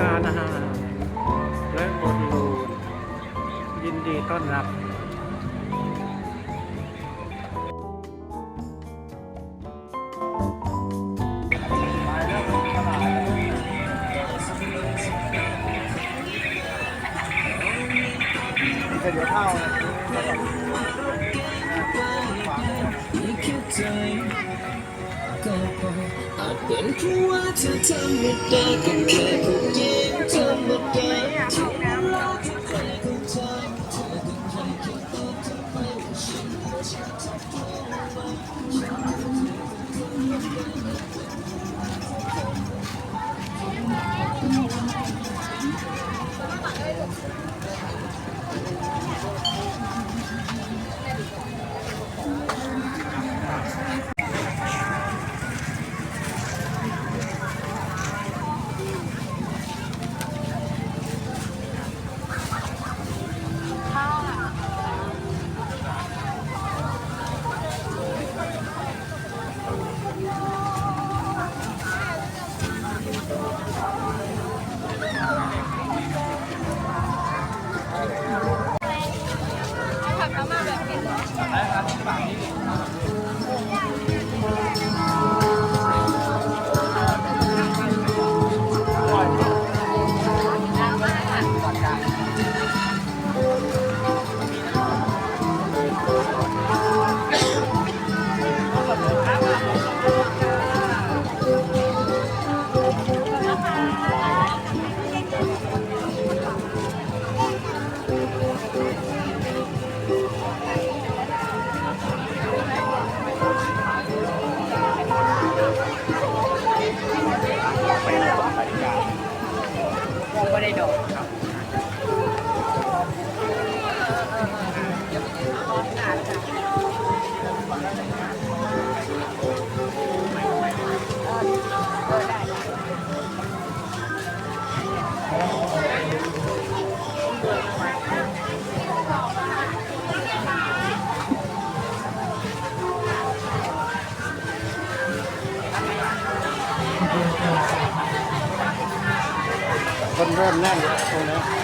การอาหาร และบริรูรณ์ยินดีต้อนรับเดี๋ยวเข้าอาจเป็นเพราะว่าเธอธรรมด คนเริ่มแน่นแล้วตรงนี้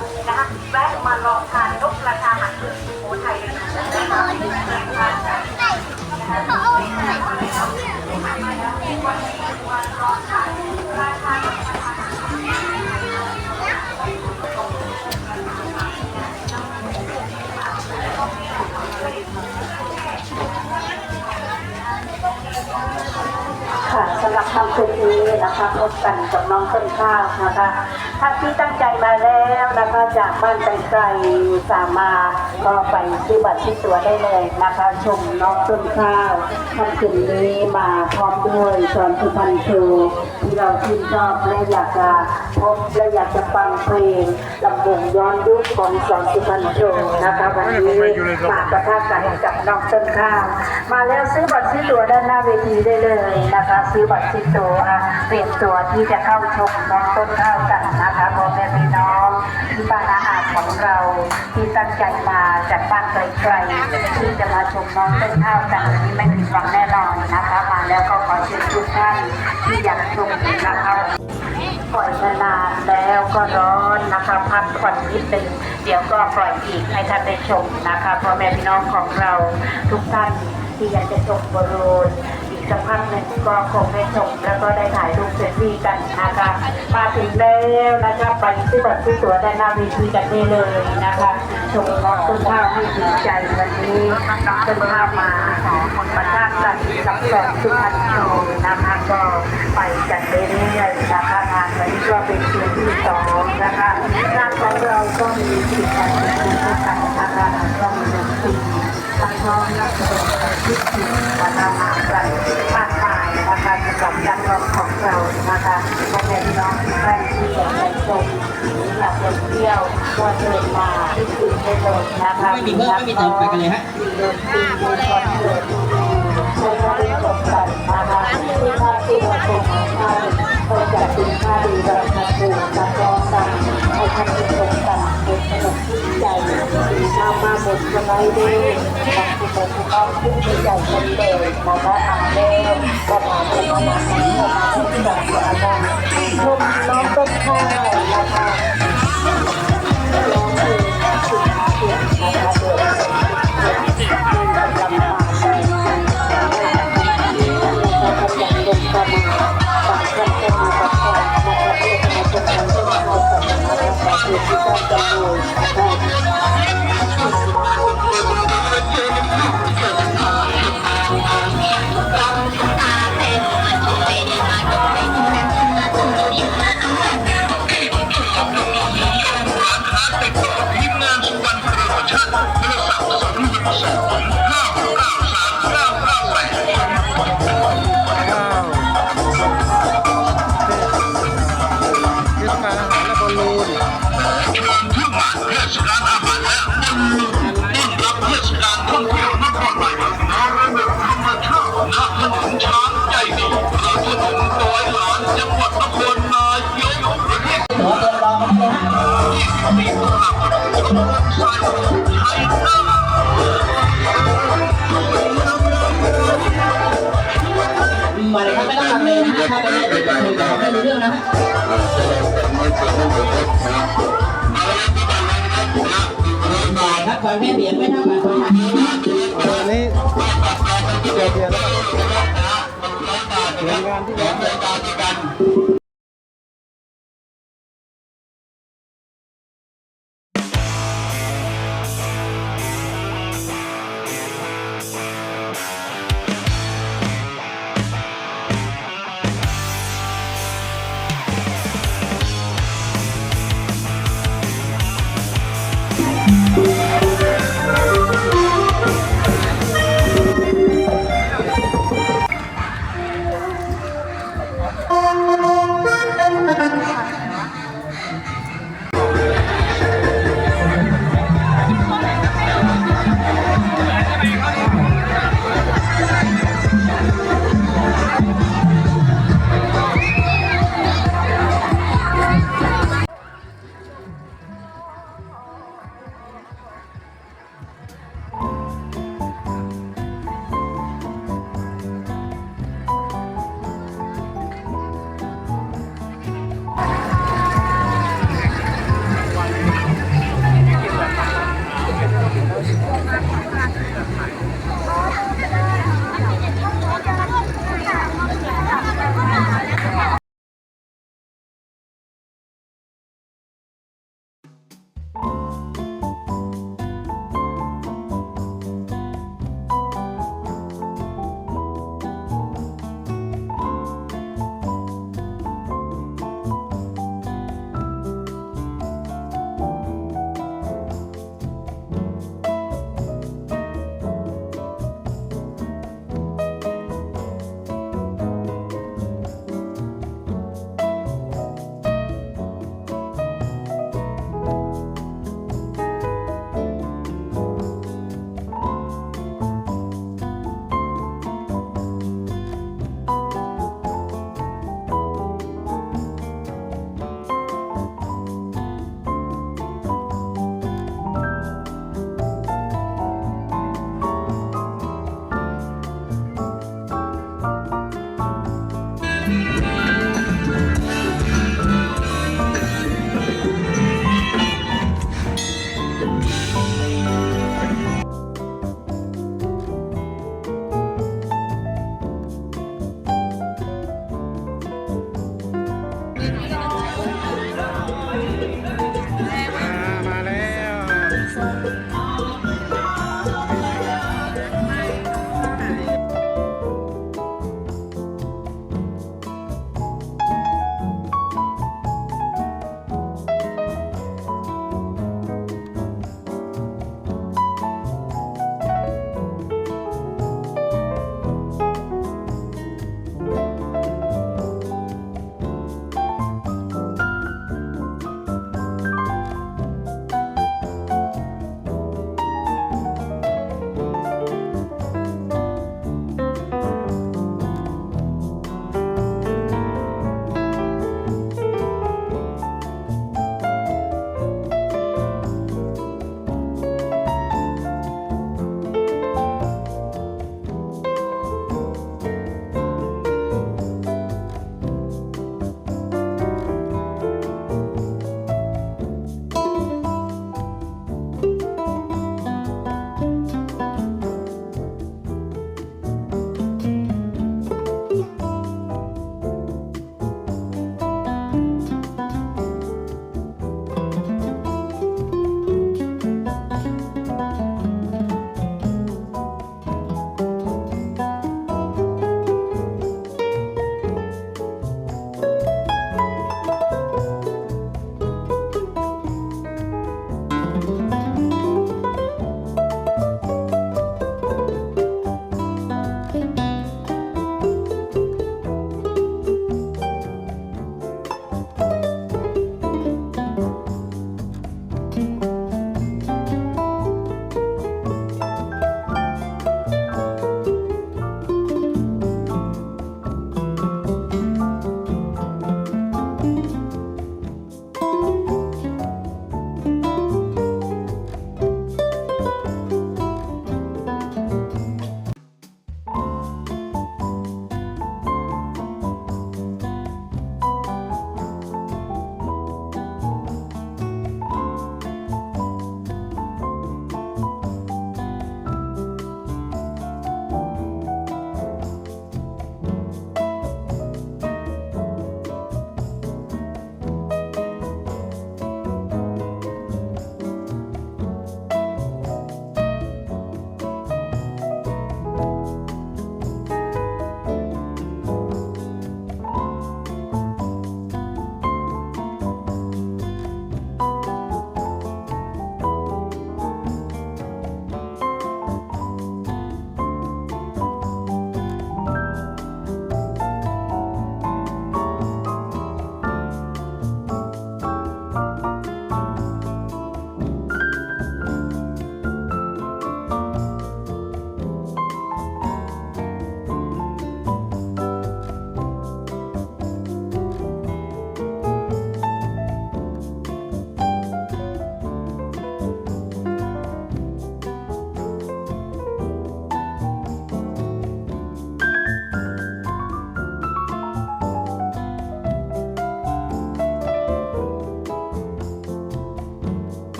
คำคืนนี้นะคะพบกันกับน้องต้นข้าวนะคะ ถ้าที่ตั้งใจมาแล้วนะคะจากบ้านไกลๆสามาก็ไปซื้อบัตรที่ตัวได้เลยนะคะ ชมน้องต้นข้าวคำคืนนี้มาพร้อมด้วยสอนสุพรรณโชว์ที่เราชื่นชอบและอยากจะพบและอยากจะฟังเพลงลำวงย้อนยุคของสอนสุพรรณโชว์นะคะวันนี้มาประทะกันกับน้องต้นข้าวมาแล้วซื้อบัตรซื้อตัวด้านหน้าเวทีได้เลยนะคะ ซื้อบัตรซื้อตัวเตรียมตัวที่จะเข้าชมน้องต้นข้าวกันนะคะพ่อแม่พี่น้องที่บ้านอาหารของเราที่ตั้งใจมาจากบ้านไกลๆที่จะมาชมน้องต้นข้าวกันวันนี้ไม่ผิดหวังแน่นอนนะคะ มาแล้วก็ขอเชิญทุกท่านที่อยากชมนะคะปล่อยมานานแล้วก็ร้อนนะคะพักผ่อนนิดนึงเดี๋ยวก็ปล่อยอีกให้ท่านได้ชมนะคะพ่อแม่พี่น้องของเราทุกท่านที่อยากจะชมบอลลูน สักพักหนึ่งก็คงได้ชมแล้วก็ได้ถ่ายรูปเซลฟี่กันนะคะมาถึงแล้วนะคะไปซื้อบัตรซื้อตั๋วได้หน้าเวทีกันได้เลยนะคะชมน้อต้นข้าวให้ถึงใจวันนี้ต้นข้าวมาประทะกันกับสองสุพรรณโชว์นะคะก็ไปกันเรื่อยๆนะคะงานวันนี้ก็เป็นคืนที่สองนะคะงานของเราก็มีกิจกรรมที่สำคัญน เรานะคะพ่อแม่พี่น้องท่านที่อยากไปชมหรือยากไปเที่ยวก็เชิญมาที่คืนได้เลยนะคะไม่มีเพิ่มไม่มีเติมไปกันเลยฮะมีดนตรีมีคอนเสิร์ตใช้บริการกันนะคะที่ท่าที่เราชมท่านบริจาคสินค้าดีบริการถูกกรองกันให้ท่านได้ชมกันเป็นสนุกที่ใจดีมากมาหมดสบายดีบางทีเรา จะต้องขึ้นไปใหญ่กันเลยนะคะอานเล่มาเป็นมามาเป็นมามาเป็นแบบนะคะชมน้องต้นข้าวนะคะร้องเพลงสุดเสียงนะคะ เท ถ้าไปเนี่ยเดี๋ยวจะคุยกันไม่รู้เรื่องนะฮบ่ายครับคอยแม่เบียงไม่เท่ากันคนทางนี้นะอันนี้เดียวเดียวแล้วก็เตรียมงานที่ไหน